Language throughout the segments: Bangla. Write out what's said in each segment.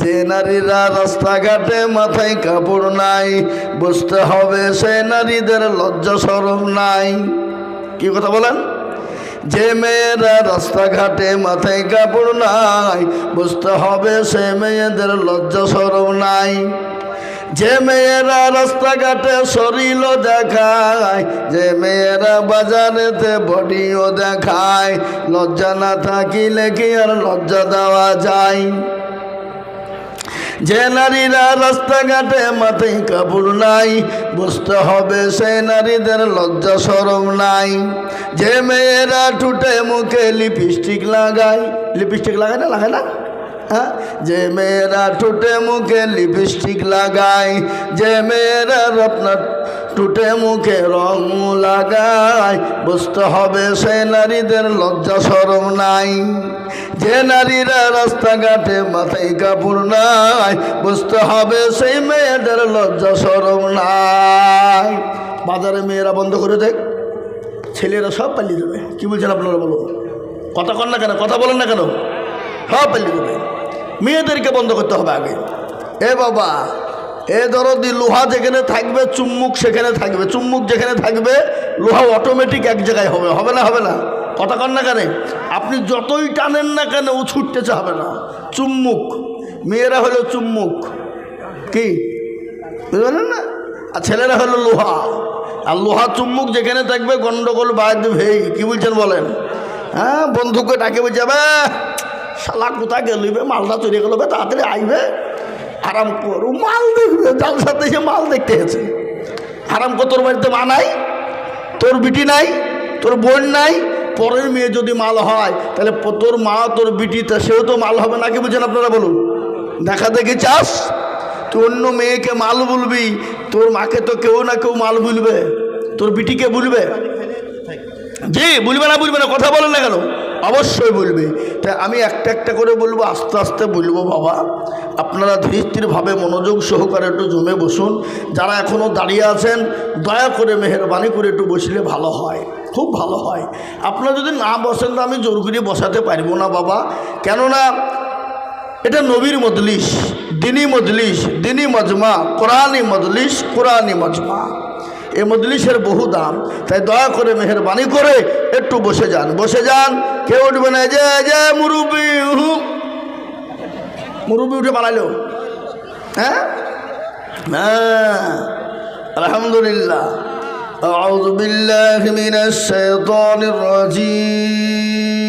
যে নারীরা রাস্তাঘাটে মাথায় কাপড় নাই, বুঝতে হবে সে নারীদের লজ্জা সরম নাই। কি কথা বলেন? যে মেয়েরা রাস্তাঘাটে মাথায় কাপড় নাই, বুঝতে হবে সে মেয়েদের লজ্জা সরম নাই। যে মেয়েরা রাস্তাঘাটে শরীর দেখায়, যে মেয়েরা বাজারেতে বডিও দেখায়, লজ্জা না থাকিলে কি আর লজ্জা দেওয়া যায়? যে নারীরা রাস্তাঘাটে মাথায় কাপড় নাই বুঝতে হবে সে নারীদের লজ্জা সরম নাই। যে মেয়েরা ঠুটে মুখে লিপস্টিক লাগায় লিপস্টিক লাগায় না লাগায় না? হ্যাঁ? যে মেয়েরা টুটে মুখে লিপস্টিক লাগায়, যে মেয়েরা আপনার টুটে মুখে রং লাগায়। বুঝতে হবে সে নারীদের লজ্জা সরম নাই। যে নারীরা রাস্তাঘাটে মাথায় কাপড় নাই, বুঝতে হবে সেই মেয়েদের লজ্জা সরম নাই। বাজারে মেয়েরা বন্ধ করে দেখ ছেলেরা সব পালিয়ে যাবে। কি বলছেন আপনারা বলো? কথা কন না কেন? কথা বলেন না কেন? সব পালিয়ে যাবে। মেয়েদেরকে বন্ধ করতে হবে আগে। এ বাবা এ দরদি লোহা যেখানে থাকবে চুম্মুক সেখানে থাকবে। চুম্মুক যেখানে থাকবে লোহা অটোমেটিক এক জায়গায় হবে। হবে না হবে না? কথা কন না কেন? আপনি যতই টানেন না কেন ও ছুটতে চাবে না। চুম্মুক। মেয়েরা হলো চুম্মুক। কি? বুঝতে পারলেন না? আর ছেলেরা হলো লোহা। আর লোহা চুম্মুক যেখানে থাকবে গন্ডগোল বাদ ভেই কি বলছেন বলেন? হ্যাঁ বন্ধুকে ডাকে বলছে "বে, শালা কোথায় গেলিবে মালটা চলে গেল তাড়াতাড়ি আইবে আরাম করু, মাল দেখবে, যার সাথে সে মাল দেখতে গেছে। আরাম কর, তোর বাড়িতে মা নাই, তোর বিটি নাই, তোর বোন নাই, পরের মেয়ে যদি মাল হয়, তাহলে তোর মা, তোর বিটি, তা সেও তো মাল হবে নাকি বুঝছেন আপনারা বলুন? দেখা দেখি চাস, তুই অন্য মেয়েকে মাল বলবি, তোর মাকে তো কেউ না কেউ মাল বলবে, তোর বিটিকে বলবে। জি, বলবে না বলবে না, কথা বলেন না কেন? অবশ্যই বলবে। তাই আমি একটা একটা করে বলব, আস্তে আস্তে বলব বাবা। আপনারা ধীরস্থিরভাবে মনোযোগ সহকারে একটু জমে বসুন। যারা এখনও দাঁড়িয়ে আছেন, দয়া করে মেহরবানি করে একটু বসলে ভালো হয়। খুব ভালো হয়। আপনারা যদি না বসেন, তো আমি জোর করে বসাতে পারব না বাবা। কেননা, এটা নবীর মজলিস, দিনী মজলিস, দিনী মজমা কোরআনী মজলিস কোরআনী মজমা। এই মজলিসের বহু দাম তাই দয়া করে মেহরবানি করে একটু বসে যান বসে যান কেউ উঠবে না যে যে মুরুবি মুরুবি উঠে পালাইলো হ্যাঁ হ্যাঁ আলহামদুলিল্লাহ أعوذ بالله من الشيطان الرجيم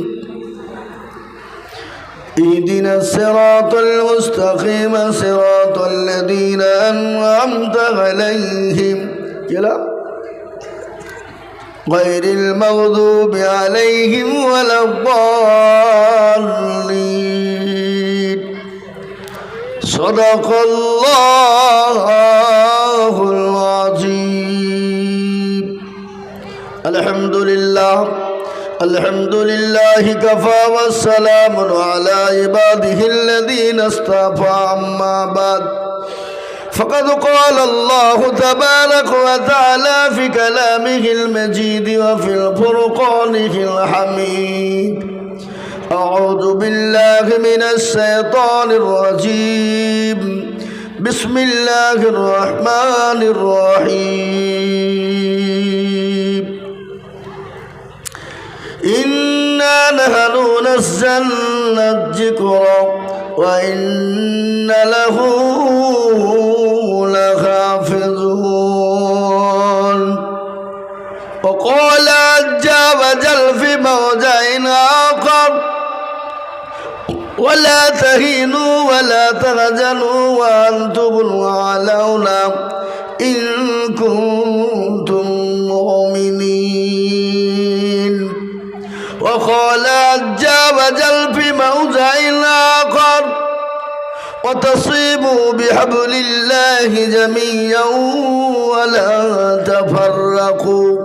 اهدنا الصراط المستقيم صراط الذين أنعمت عليهم. يلا. غير المغضوب عليهم ولا الضالين. صدق الله العظيم. الحمد لله. الحمد لله كفى والسلام على عباده الذين اصطفى أما بعد فقد قال الله تبارك وتعالى في كلامه المجيد وفي الفرقانه الحميد أعوذ بالله من الشيطان الرجيم بسم الله الرحمن الرحيم نحن نزلنا الذكر وإن له لحافظون. وقال عز وجل في موضع آخر ولا تهينوا ولا تهزنوا وأنتم الأعلون إن كنتم قال جا وجل في موضع آخر وتصيبوا بحبل الله جميعا ولا تفرقوا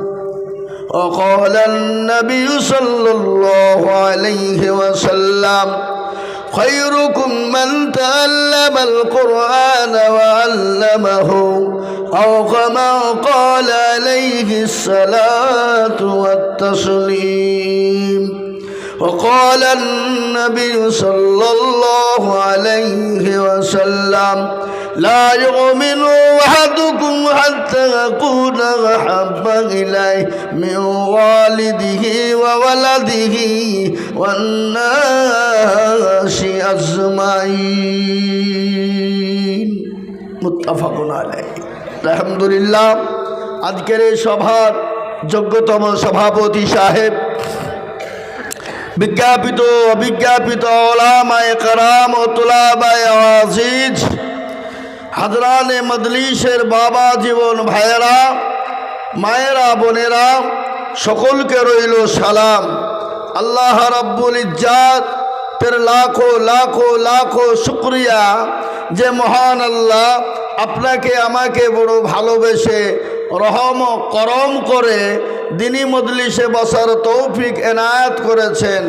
وقال النبي صلى الله عليه وسلم خيركم من تعلم القرآن وعلمه أو كما قال عليه الصلاة والتسليم. وقال النبي صلى الله عليه وسلم لا يؤمن أحدكم حتى يكون أحب إليه من والده وولده والناس أجمعين متفق عليه الحمد لله আজকের এই সভার যোগ্যতম সভাপতি সাহেব বিজ্ঞাপিত অবিজ্ঞাপিত ওলামায় কারাম ও তুলাবায় আজিজ হাজরানে মদলিসের বাবা জীবন ভাইয়েরা, মায়েরা, বোনেরা, সকলকে রইল সালাম। আল্লাহ রব্বুল ইজ্জাত তের লাখো লাখো লাখো শুক্রিয়া যে মহান আল্লাহ আপনাকে, আমাকে বড় ভালোবেসে রহম করম করে দিনী মজলিসে বসার তৌফিক এনায়াত করেছেন।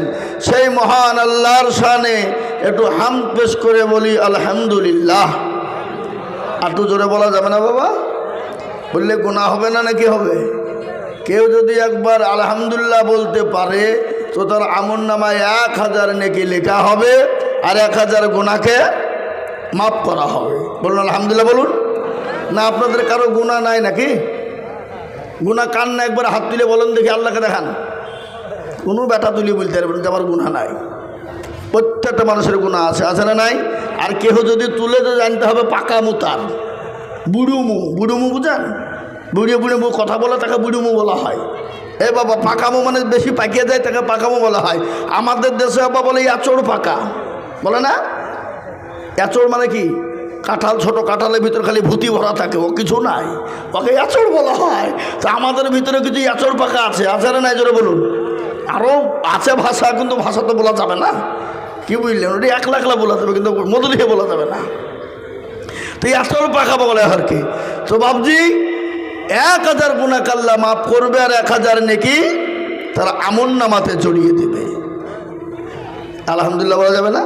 সেই মহান আল্লাহর শানে একটু হাম পেশ করে বলি, আলহামদুলিল্লাহ। একটু জোরে বলা যাবে না বাবা। বললে গোনা হবে না নাকি হবে? কেউ যদি একবার আলহামদুল্লাহ বলতে পারে, তো তার আমন নামায় এক হাজার নেকি লেখা হবে, আর এক হাজার গোনাকে মাফ করা হবে। বলুন, আলহামদুলিল্লাহ বলুন। না, আপনাদের কারও গুণা নাই নাকি? গুণা কান না? একবার হাত তুলে বলেন দেখি, আল্লাহকে দেখান। কোনো ব্যাটা তুলি বলতে পারবেন যে আমার গুণা নাই। প্রত্যেকটা মানুষের গুণা আছে আছে না নাই? আর কেহ যদি তুলে তো জানতে হবে, পাকা মুতার বুড়ুমু বুড়ুমু বুঝেন? বুড়িয়ে বুড়িয়ে মু কথা বলে তাকে বুড়ুমু বলা হয়। এ বাবা পাকামো মানে বেশি পাকিয়ে যায় তাকে পাকামো বলা হয়। আমাদের দেশে বাবা বলে আচড় পাকা। বলে না? এচড় মানে কি? কাঁঠাল, ছোট কাঁঠালের ভিতর খালি ভূতি ভরা থাকে, ও কিছু নাই। ওকে এচড় বলা হয়। তা আমাদের ভিতরে কিছু এচড় পাকা আছে আছে না নাই? জোরে বলুন। আরও আছে ভাষা, কিন্তু ভাষা তো বলা যাবে না। কি বুঝলেন? ওটা একলা একলা বলা যাবে, কিন্তু মধুলিয়ে বলা যাবে না। তো এই এচড় পাকা বলে আর কি। তো বাবজি এক হাজার গুণা কাল্লা মাফ করবে আর এক হাজার নেকি তারা আমন নামাতে জড়িয়ে দেবে। আলহামদুলিল্লাহ বলা যাবে না?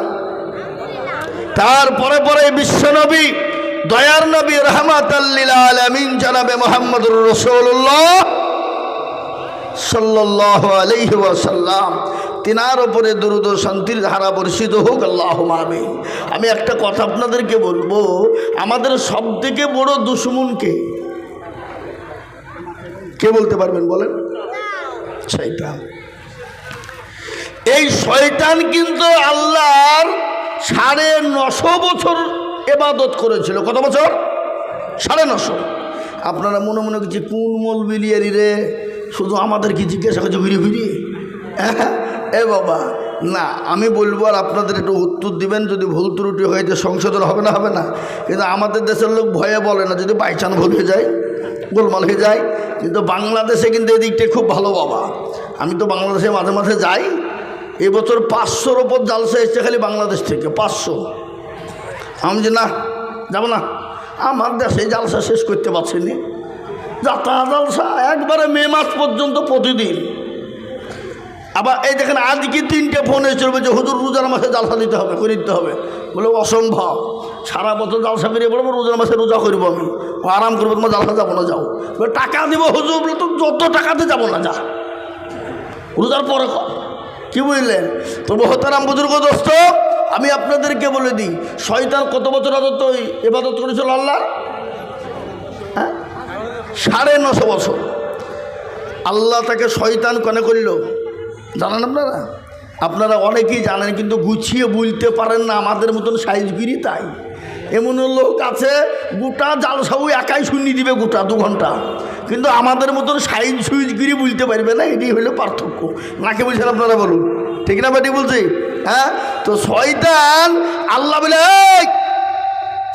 তারপরে পরে বিশ্বনবী দয়ার নবী রহমাত জানাবে মোহাম্মদুর রসুল্লাহ সাল্লাহ আলহি ওয়াসাল্লাম। তিনার ওপরে দুরুদ শান্তির ধারা বর্ষিত হোক আল্লাহ আমিন। আমি একটা কথা আপনাদেরকে বলব, আমাদের সব থেকে বড় দুশ্মনকে কে? বলতে পারবেন বলেন? শয়তান। এই শয়তান কিন্তু আল্লাহর সাড়ে নশো বছর এবাদত করেছিল। কত বছর? সাড়ে নশো। আপনারা মনে মনে করছে, কোন মল বিলিয়ারি রে? শুধু আমাদের কি জিজ্ঞাসা করছে, ঘুরিয়ে ঘুরিয়ে। হ্যাঁ? এ বাবা, না, আমি বলব আর আপনাদের একটু উত্তর দিবেন, যদি ভুল ত্রুটি হয়ে যে সংশোধন হবে না হবে না। কিন্তু আমাদের দেশের লোক ভয়ে বলে না, যদি বাইচান ভুল হয়ে যায়, গোলমাল হয়ে যায়, কিন্তু বাংলাদেশে কিন্তু এদিকটা খুব ভালো বাবা। আমি তো বাংলাদেশে মাঝে মাঝে যাই, এবছর পাঁচশোর ওপর জালসা এসছে খালি বাংলাদেশ থেকে, পাঁচশো। আমি যে না, যাব না, আমার দেশে জালসা শেষ করতে পারছি নি। যাত্রা জালসা একবারে মে মাস পর্যন্ত প্রতিদিন। আবার এই দেখেন আজকে তিনটে ফোন এসে চলবে যে, হুজুর, রোজার মাসে জালসা দিতে হবে, করে দিতে হবে। বলে, অসম্ভব। সারা বছর জালসা বেরিয়ে পড়ব, রোজার মাসে রোজা করব আমি। আরাম করব, তোমার জালসা যাব না, যাও। বলে, টাকা দিব, হুজুর, বলে তো যত টাকাতে যাব না, যা। রোজার পরে কি বুঝলেন? তো মহতারাম বুজুর্গ দোস্ত, আমি আপনাদেরকে বলে দিই, শয়তান কত বছর আদত এবাদত করেছিল আল্লাহর? হ্যাঁ? সাড়ে নশো বছর। আল্লাহ তাকে শয়তান কনে করল। জানেন আপনারা? আপনারা অনেকেই জানেন কিন্তু গুছিয়ে বলতে পারেন না আমাদের মতন সাইজগিরি তাই। এমন লোক আছে গোটা জালসাউ একাই শুনিয়ে দিবে গোটা দু ঘণ্টা। কিন্তু আমাদের মতন সাইজ সুইজগিরি বুঝতে পারবে না এটি হলো পার্থক্য। নাকে বলছেন আপনারা বলুন। ঠিক না বেটি বলছি? হ্যাঁ? তো শয়তান আল্লাহ বলে "এই,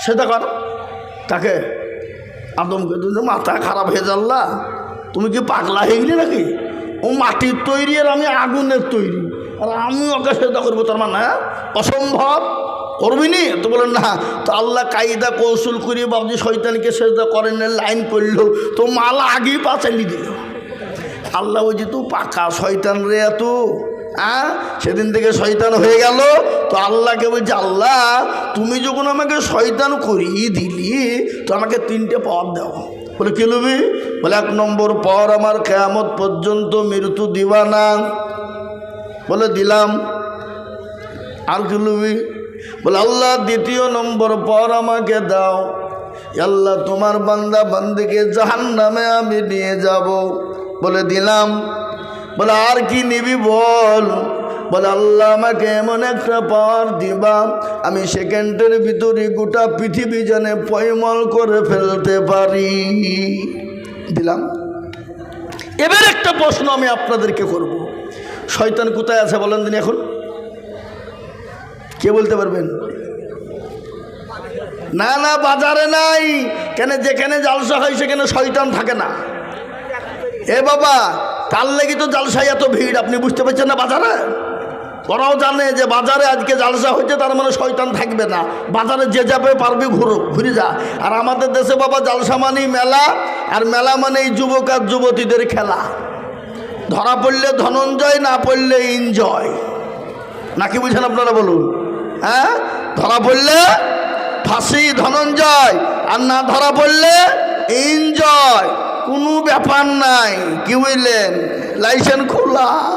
সেটা কর তাকে আদমকে মাথা খারাপ হয়ে জানলা তুমি কি পাগলা হয়ে গেলে নাকি? ও মাটির তৈরি আর আমি আগুনের তৈরি। আর আমি ওকে সেটা করব, তার মানে হ্যাঁ? অসম্ভব। করবি নি? তো বলেন না। তো আল্লাহ কায়দা কৌশল করে বাবজি শয়তানকে সেজদা করেন লাইন করল তো মাল আগেই পাচালি দিল আল্লাহ ওই যে তু পাকা শয়তান রে এত। হ্যাঁ? সেদিন থেকে শয়তান হয়ে গেল। তো আল্লাহকে বলছে, আল্লাহ, তুমি যখন আমাকে শয়তান করিয়ে দিলি, তো আমাকে তিনটে পাওয়ার দাও। বলে, কি লবি? বলে, এক নম্বর পর আমার কেয়ামত পর্যন্ত মৃত্যু দিবা না। বলে, দিলাম। আর কি লবি? বলে, আল্লাহ, দ্বিতীয় নম্বর পর আমাকে দাও। আল্লাহ, তোমার বান্দা বান্দিকে জাহান নামে আমি নিয়ে যাব। বলে, দিলাম। বলে, আর কি নিবি বল? বলে, আল্লাহ আমাকে এমন একটা পাওয়ার দিবা, আমি সেকেন্ডের ভিতরে গোটা পৃথিবী জানে পয়মল করে ফেলতে পারি। দিলাম। এবার একটা প্রশ্ন আমি আপনাদেরকে করব। শয়তান কোথায় আছে বলেন দিন এখন? কে বলতে পারবেন? না না, বাজারে নাই। কেন, যেখানে জালসা হয় সেখানে শয়তান থাকে না। এ বাবা, তার লেগে তো জালসায় এত ভিড়, আপনি বুঝতে পারছেন না বাজারে? ওরাও জানে যে বাজারে আজকে জালসা হচ্ছে তার মানে শয়তান থাকবে না। বাজারে যে যাবে পারবে ঘুরো, ঘুরে যা। আর আমাদের দেশে বাবা জালসা মানেই মেলা, আর মেলা মানে এই যুবক আর যুবতীদের খেলা। ধরা পড়লে ধনঞ্জয়, না পড়লে ইনজয়। নাকি বুঝেন আপনারা বলুন? হ্যাঁ? ধরা পড়লে ফাঁসি, ধনঞ্জয়, আর না ধরা পড়লে ইনজয়। কোনো ব্যাপার নাই, কি বুঝলেন? লাইসেন্স খোলা।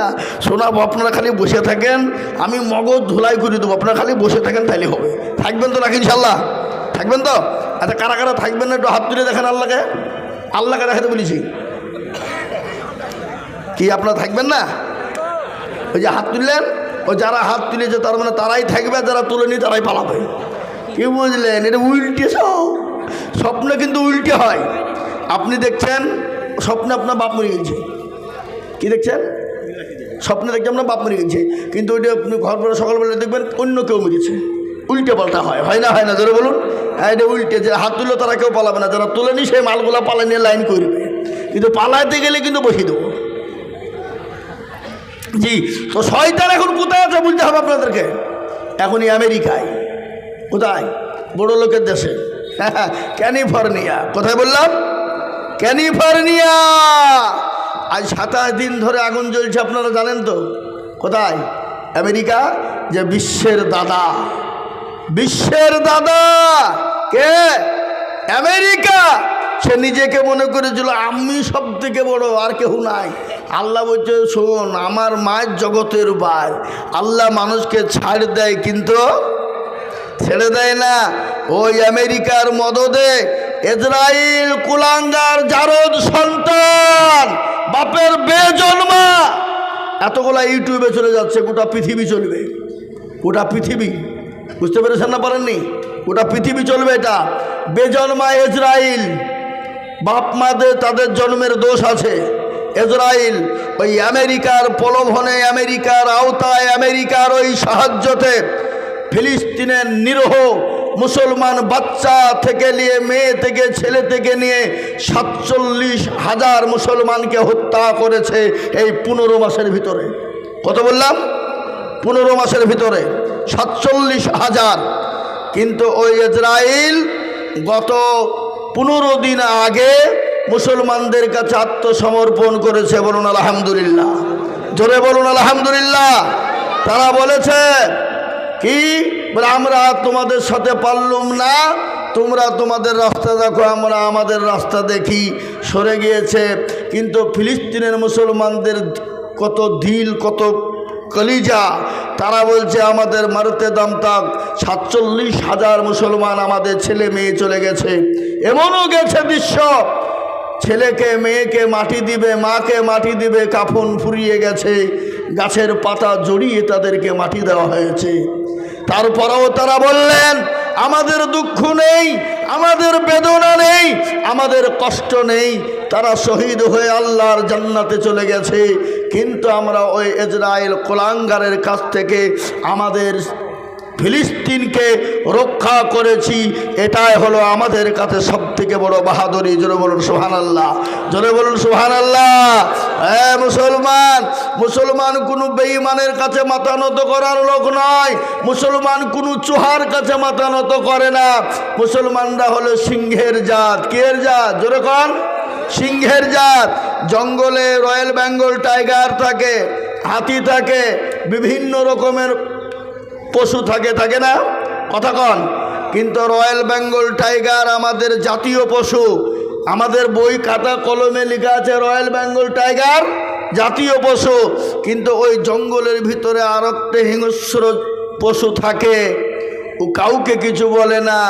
না। শোনাবো আপনারা খালি বসে থাকেন, আমি মগজ ধুলাই করে দেবো। আপনারা খালি বসে থাকেন, তাইলে হবে। থাকবেন তো নাকি ইনশাল্লাহ থাকবেন তো? আচ্ছা কারা কারা থাকবেন না একটু হাত তুলে দেখেন আল্লাহকে? আল্লাহকে দেখাতে বলেছি। কি, আপনারা থাকবেন না? ওই যে হাত তুললেন, ও যারা হাত তুলেছে, তার মানে তারাই থাকবে যারা তুলেনি, তারাই পালাবে। কি বুঝলেন? এটা উল্টে সব। স্বপ্ন কিন্তু উল্টে হয়। আপনি দেখছেন, স্বপ্নে আপনার বাপ মরে গেছে। কি দেখছেন? স্বপ্নে দেখছেন আপনার বাপ মরে গেছে। কিন্তু ওইটা ঘর পরে সকালবেলা দেখবেন অন্য কেউ মরেছে উল্টে পাল্টা হয়। হয় না হয় না ধরে বলুন। হ্যাঁ এটা উল্টে যে হাত তুললে তারা কেউ পালাবে না। যারা তুলেনি সেই মালগুলো পালা নিয়ে লাইন করবে কিন্তু পালাইতে গেলে কিন্তু বসিয়ে দেবো। জি, তো শয়তান এখন কোথায় আছে বলতে হবে আপনাদেরকে? এখনই আমেরিকায়। কোথায়? বড় লোকের দেশে। ক্যালিফোর্নিয়া। কোথায় বললাম? ক্যালিফোর্নিয়া! আজ সাতাশ দিন ধরে আগুন জ্বলছে, আপনারা জানেন তো? কোথায়? আমেরিকা? যে বিশ্বের দাদা। বিশ্বের দাদা! কে? আমেরিকা! সে নিজেকে মনে করেছিল, আমি সব থেকে বড়, আর কেউ নাই। আল্লাহ বলছে, শোন, আমার মায়ের জগতের বার আল্লাহ মানুষকে ছাড় দেয়, কিন্তু ছেড়ে দেয় না। ওই আমেরিকার মদদে ইসরায়েল কুলাঙ্গার জারদ সন্তান বাপের বেজন্মা। এতগুলা ইউটিউবে চলে যাচ্ছে, গোটা পৃথিবী চলবে। গোটা পৃথিবী। বুঝতে পেরেছেন না পারেননি? গোটা পৃথিবী চলবে এটা। বেজন্মা ইসরায়েল বাপ মাদের তাদের জন্মের দোষ আছে। ইসরায়েল ওই আমেরিকার প্রলোভনে, আমেরিকার আওতায়, আমেরিকার ওই সাহায্যতে ফিলিস্তিনের নিরহ মুসলমান বাচ্চা থেকে নিয়ে, মেয়ে থেকে, ছেলে থেকে নিয়ে সাতচল্লিশ হাজার মুসলমানকে হত্যা করেছে এই পনেরো মাসের ভিতরে। কত বললাম? পনেরো মাসের ভিতরে, সাতচল্লিশ হাজার। কিন্তু ওই ইসরায়েল গত পনেরো দিন আগে মুসলমানদের কাছে আত্মসমর্পণ করেছে বলুন আলহামদুলিল্লাহ। জোরে বলুন আলহামদুলিল্লাহ। তারা বলেছে, কি? আমরা তোমাদের সাথে পারলুম না। তোমরা তোমাদের রাস্তা দেখো, আমরা আমাদের রাস্তা দেখি। সরে গিয়েছে। কিন্তু ফিলিস্তিনের মুসলমানদের কত দিল কত কলিজা। তারা বলছে, আমাদের মারতে দাম তাক। সাতচল্লিশ হাজার মুসলমান আমাদের ছেলে মেয়ে চলে গেছে। এমনও গেছে দৃশ্য। ছেলেকে, মেয়েকে মাটি দিবে, মাকে মাটি দিবে, কাফন ফুরিয়ে গেছে। গাছের পাতা জড়িয়ে তাদেরকে মাটি দেওয়া হয়েছে। তারপরেও তারা বললেন, আমাদের দুঃখ নেই, আমাদের বেদনা নেই, আমাদের কষ্ট নেই। তারা শহীদ হয়ে আল্লাহর জান্নাতে চলে গেছে। কিন্তু আমরা ওই ইসরায়েল কোলাঙ্গারের কাছ থেকে আমাদের ফিলিস্তিনকে রক্ষা করেছি, এটাই হলো আমাদের কাছে সব থেকে বড় বাহাদুরি। জোরে বলুন সোহান আল্লাহ জোরে বলুন সোহান আল্লাহ হ্যাঁ মুসলমান মুসলমান কোনো বেঈমানের কাছে মাথা নত করার লোক নয়। মুসলমান কোনো চুহার কাছে মাথা নত করে না। মুসলমানরা হলো সিংহের জাত। কের জাত? জোরে কন। সিংহের জাত। জঙ্গলে রয়্যাল বেঙ্গল টাইগার থাকে, হাতি থাকে, বিভিন্ন রকমের পশু থাকে থাকে না? কথা কন। কিন্তু রয়্যাল বেঙ্গল টাইগার আমাদের জাতীয় পশু। আমাদের বই খাতা কলমে লেখা আছে, রয়্যাল বেঙ্গল টাইগার জাতীয় পশু। কিন্তু ওই জঙ্গলের ভিতরে আর একটা হিংস্র পশু থাকে। ও কাউকে কিছু বলে না।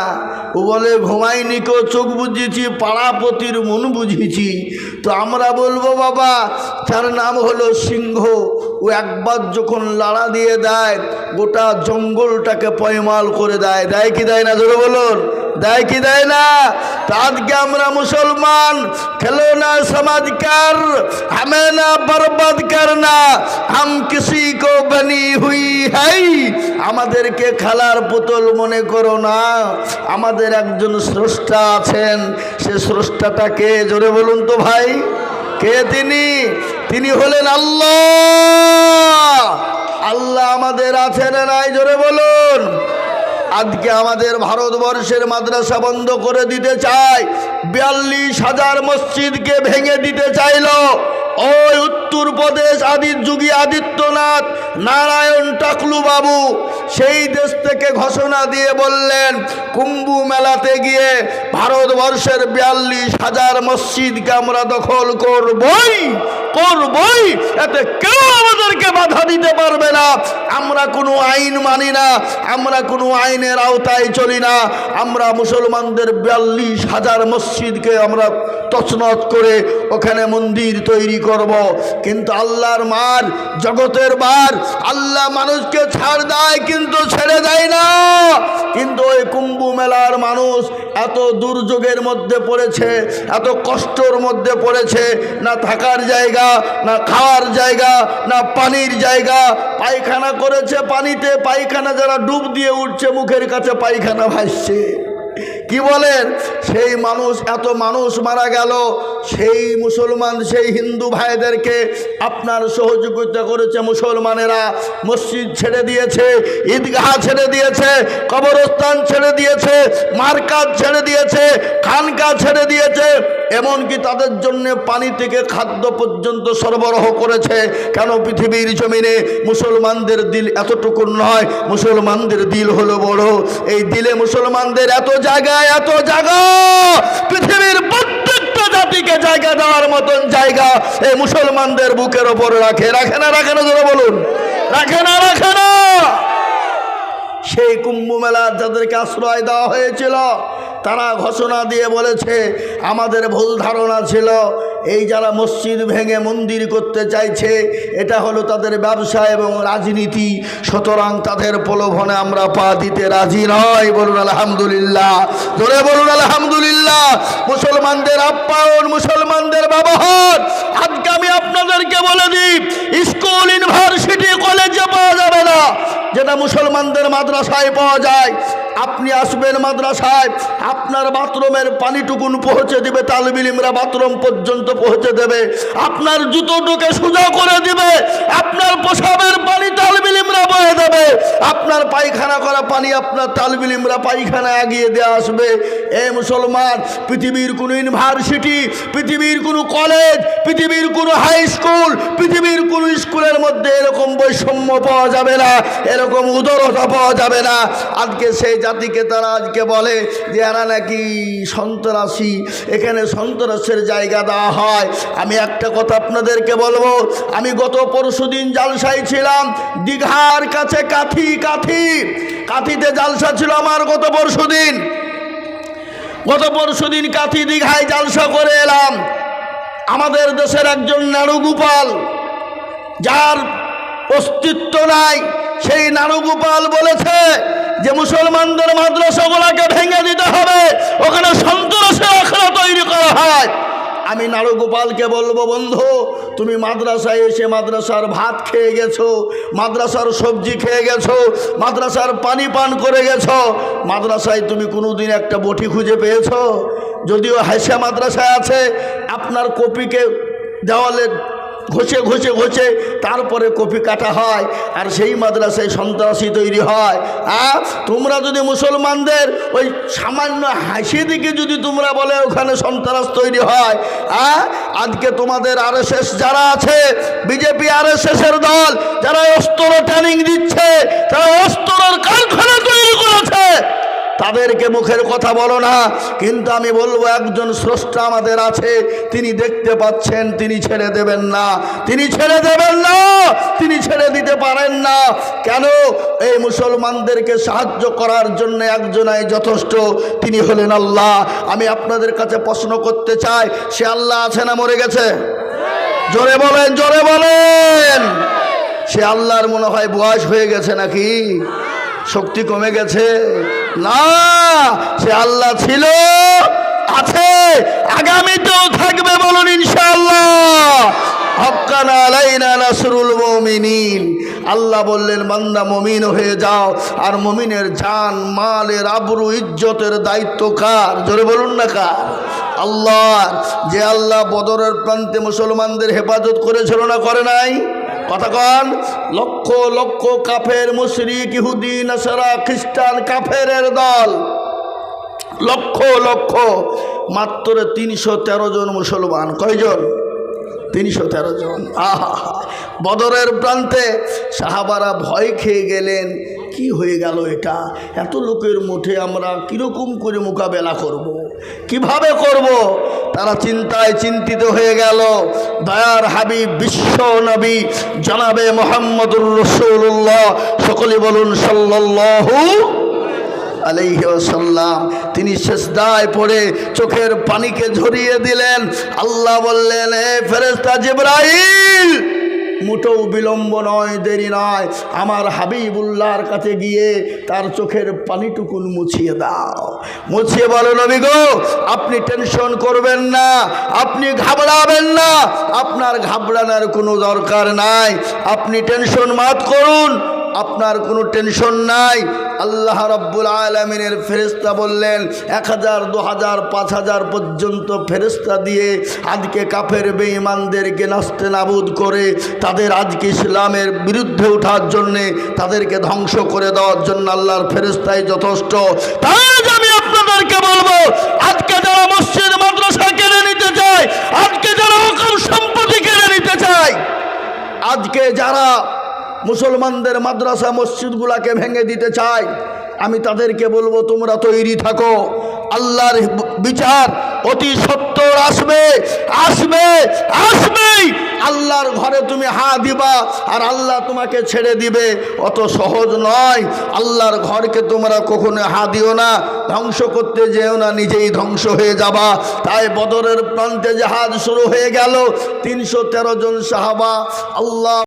ও বলে, ঘুমাইনি কো, চোখ বুঝিয়েছি পাড়াপতির মন বুঝিয়েছি তো আমরা বলব, বাবা, তার নাম হলো সিংহ। ও একবার যখন লাড়া দিয়ে দেয়, গোটা জঙ্গলটাকে পয়মাল করে দেয়। দেয় কি দেয় না? ধরে বলুন। দেয় কি দেয় না? আজকে আমরা মুসলমান, খেলো না, সমাজকার, হামে না, বরবাদ করনা হাম কিসি কো বনি হুই হাই আমাদেরকে খেলার পুতুল মনে করো না। আমাদের একজন স্রষ্টা আছেন। সে স্রষ্টাটা কে জোরে বলুন তো ভাই। কে তিনি? তিনি হলেন আল্লাহ। আল্লাহ আমাদের আছেন নাই? জোরে বলুন। আজকে আমাদের ভারতবর্ষের মাদ্রাসা বন্ধ করে দিতে চায়। বিয়াল্লিশ হাজার মসজিদকে ভেঙে দিতে চাইল। ওই উত্তরপ্রদেশ আদির যুগী আদিত্যনাথ নারায়ণ টাকলু বাবু সেই দেশ থেকে ঘোষণা দিয়ে বললেন, কুম্ভ মেলাতে গিয়ে ভারতবর্ষের বিয়াল্লিশ হাজার মসজিদকে আমরা দখল করবই করবই। এতে কেউ আমাদেরকে বাধা দিতে পারবে না। আমরা কোনো আইন মানি না, আমরা কোনো আইনের আওতায় চলি না। আমরা মুসলমানদের বিয়াল্লিশ হাজার মসজিদকে আমরা তছনত করে ওখানে মন্দির তৈরি করব। কিন্তু আল্লাহর মার জগতের বার। আল্লাহ মানুষকে ছাড় দেয়, কিন্তু ছেড়ে দেয় না। কিন্তু ওই কুম্ভ মেলার মানুষ এত দুর্যোগের মধ্যে পড়েছে, এত কষ্টর মধ্যে পড়েছে। না থাকার জায়গা, না খাওয়ার জায়গা, না পানির জায়গা। পায়খানা করেছে পানিতে, পায়খানা যারা ডুব দিয়ে উঠছে, মুখের কাছে পায়খানা ভাসছে। কি বলেন? সেই মানুষ, এত মানুষ মারা গেল, সেই মুসলমান, সেই হিন্দু ভাইদেরকে আপনার সহযোগিতা করেছে মুসলমানেরা। মসজিদ ছেড়ে দিয়েছে, ঈদগাহ ছেড়ে দিয়েছে, কবরস্থান ছেড়ে দিয়েছে, মার্কাজ ছেড়ে দিয়েছে, খানকা ছেড়ে দিয়েছে। এমনকি তাদের জন্য পানি থেকে খাদ্য পর্যন্ত সরবরাহ করেছে। কেন পৃথিবীর জমিনে মুসলমানদের দিল এতটুকু নয়? মুসলমানদের দিল হলো বড়। এই দিলে মুসলমানদের এত জায়গা এত জায়গা! পৃথিবীর প্রত্যেকটা জাতিকে জায়গা দেওয়ার মতন জায়গা এই মুসলমানদের বুকের ওপর রাখে। রাখে না রাখে না যারা বলুন। রাখে না রাখে না! সেই কুম্ভ মেলার যাদেরকে আশ্রয় দেওয়া হয়েছিল, তারা ঘোষণা দিয়ে বলেছে, আমাদের ভুল ধারণা ছিল, এই যারা মসজিদ ভেঙে মন্দির করতে চাইছে, এটা হলো তাদের ব্যবসা এবং রাজনীতি। সুতরাং তাদের প্রলোভনে আমরা পা দিতে রাজি নয় বলুন আলহামদুলিল্লাহ। ধরে বলুন আলহামদুলিল্লাহ। মুসলমানদের আপ্যায়ন, মুসলমানদের ব্যবহার। আজকে আমি আপনাদেরকে বলে দিই, স্কুল, ইউনিভার্সিটি, কলেজে পাওয়া যাবে না। যেটা মুসলমানদের মাদ্রাসায় পাওয়া যায়, আপনি আসবেন মাদ্রাসায়, আপনার বাথরুমের পানিটুকুন পৌঁছে দিবে তালবিলিমরা বাথরুম পর্যন্ত পৌঁছে দেবে, আপনার জুতোটুকে সোজা করে দিবে, আপনার পোশাবের পানি তালবিলিমরা বয়ে দেবে, আপনার পায়খানা করা পানি আপনার তালবিলিমরা পায়খানা এগিয়ে দিয়ে আসবে। এ মুসলমান, পৃথিবীর কোনো ইউনিভার্সিটি, পৃথিবীর কোনো কলেজ, পৃথিবীর কোনো হাই স্কুল, পৃথিবীর কোনো স্কুলের মধ্যে এরকম বৈষম্য পাওয়া যাবে না। এরকম উদরতা পাওয়া যাবে না। আজকে সেই জাতিকে তারা আজকে বলে যে, এরা নাকি সন্ত্রাসী। এখানে সন্ত্রাসের জায়গা দেওয়া হয়। আমি একটা কথা আপনাদেরকে বলব, আমি গত পরশু দিন জালসাই ছিলাম, দীঘার কাছে কাথি কাথি। কাথিতে জালসা ছিল আমার গত পরশু দিন গত পরশু দিন কাথি দীঘায় জালসা করে এলাম। আমাদের দেশের একজন নাড়ুগোপাল যার অস্তিত্ব নাই সেই নানুগোপাল বলেছে যে মুসলমানদের মাদ্রাসাগুলোকে ভেঙে দিতে হবে। ওখানে সন্ত্রাসের আখড়া তৈরি করা হয়। আমি নারুগোপালকে বলব, বন্ধু, তুমি মাদ্রাসায় এসে মাদ্রাসার ভাত খেয়ে গেছো, মাদ্রাসার সবজি খেয়ে গেছো, মাদ্রাসার পানি পান করে গেছো। মাদ্রাসায় তুমি কোনোদিন একটা বটি খুঁজে পেয়েছ? যদিও হাসা মাদ্রাসায় আছে, আপনার কপিকে দেওয়ালে ঘষে ঘষে ঘষে তারপরে কপি কাটা হয় আর সেই মাদ্রাসায় সন্ত্রাসী তৈরি হয়। আর তোমরা যদি মুসলমানদের ওই সামান্য হাসি দিকে যদি তোমরা বলে ওখানে সন্ত্রাস তৈরি হয় আর আজকে তোমাদের আরএসএস যারা আছে, বিজেপি আরএসএসের দল, যারা অস্ত্র ট্রেনিং দিচ্ছে, তারা অস্ত্রের কারখানা তৈরি করেছে। তাদেরকে মুখের কথা বলো না। কিন্তু আমি বলব, একজন স্রষ্টা আমাদের আছে, তিনি দেখতে পাচ্ছেন, তিনি ছেড়ে দেবেন না। তিনি ছেড়ে দেবেন না, তিনি ছেড়ে দিতে পারেন না। কেন? এই মুসলমানদেরকে সাহায্য করার জন্য একজনাই যথেষ্ট, তিনি হলেন আল্লাহ। আমি আপনাদের কাছে প্রশ্ন করতে চাই, সে আল্লাহ আছে না মরে গেছে? জোরে বলেন জোরে বলেন। সে আল্লাহর মনে হয় বয়স হয়ে গেছে নাকি? শক্তি কমে গেছে। না, সে আল্লাহ ছিল, আছে, আগামীতেও থাকবে বলুন ইনশাআল্লাহ। আল্লাহ বললেন, বান্দা মমিন হয়ে যাও। আর মমিনের জান, মালের আবরু, ইজ্জতের দায়িত্ব কার? জোরে বলুন না কার? আল্লাহ যে আল্লাহ বদরের প্রান্তে মুসলমানদের হেফাজত করেছিল না করে নাই? কন, লক্ষ লক্ষ কাফের মুশরিক, ইহুদি, নাসারা, খ্রিস্টান কাফের দল, লক্ষ লক্ষ, মাত্র তিনশো তেরো জন মুসলমান। কয়জন? তিনশো তেরো জন। আহা, বদরের প্রান্তে সাহাবারা ভয় খেয়ে গেলেন। কি হয়ে গেল এটা? এত লোকের মুঠে আমরা কীরকম করে মোকাবেলা করব। কীভাবে করব। তারা চিন্তায় চিন্তিত হয়ে গেল। দয়ার হাবিব, বিশ্ব নবী, জানাবে মোহাম্মদুর রসুল্লাহ সকলে বলুন সাল্লাল্লাহু আলাইসাল্লাম তিনি শেষদায় পড়ে চোখের পানিকে ঝরিয়ে দিলেন। আল্লাহ বললেন, এ ফেরেস্তা জিব্রাইল! মোটেও বিলম্ব নয়, দেরি নয়। আমার হাবিবুল্লাহর কাছে গিয়ে তার চোখের পানিটুকুন মুছিয়ে দাও। মুছিয়ে বলো নবী গো, আপনি টেনশন করবেন না, আপনি ঘাবড়াবেন না, আপনার ঘাবড়ানোর কোনো দরকার নাই। আপনি টেনশন মাত করুন আপনার কোনো টেনশন নাই। আল্লাহ রব্বুল আলমিনের ফেরিস্তা বললেন, এক হাজার, দু হাজার, পাঁচ হাজার পর্যন্ত ফেরিস্তা দিয়ে আজকে কাফের বেঈমানদেরকে নাস্তে নাবুদ করে তাদের আজকে ইসলামের বিরুদ্ধে ওঠার জন্যে তাদেরকে ধ্বংস করে দেওয়ার জন্য আল্লাহর ফেরিস্তাই যথেষ্ট। তাই আমি আপনাদেরকে বলব, আজকে যারা মসজিদ, মাদ্রাসা কেড়ে নিতে চায়, আজকে যারা অকাল সম্পত্তি কেড়ে নিতে চায়, আজকে যারা মুসলমানদের মাদ্রাসা মসজিদগুলাকে ভেঙে দিতে চায় আমি তাদেরকে বলব, তোমরা তৈরি থাকো। আল্লাহর বিচার অতি সত্তর আসবে আসবে, আসবেই। আল্লাহর ঘরে তুমি হা দিবা আর আল্লাহ তোমাকে ছেড়ে দিবে। অত সহজ নয়। আল্লাহর ঘরকে তোমরা কখনো হা দিও না, ধ্বংস করতে যেও না, নিজেই ধ্বংস হয়ে যাবা। তাই বদরের প্রান্তে জাহাজ শুরু হয়ে গেল। তিনশো তেরো জন সাহাবা আল্লাহ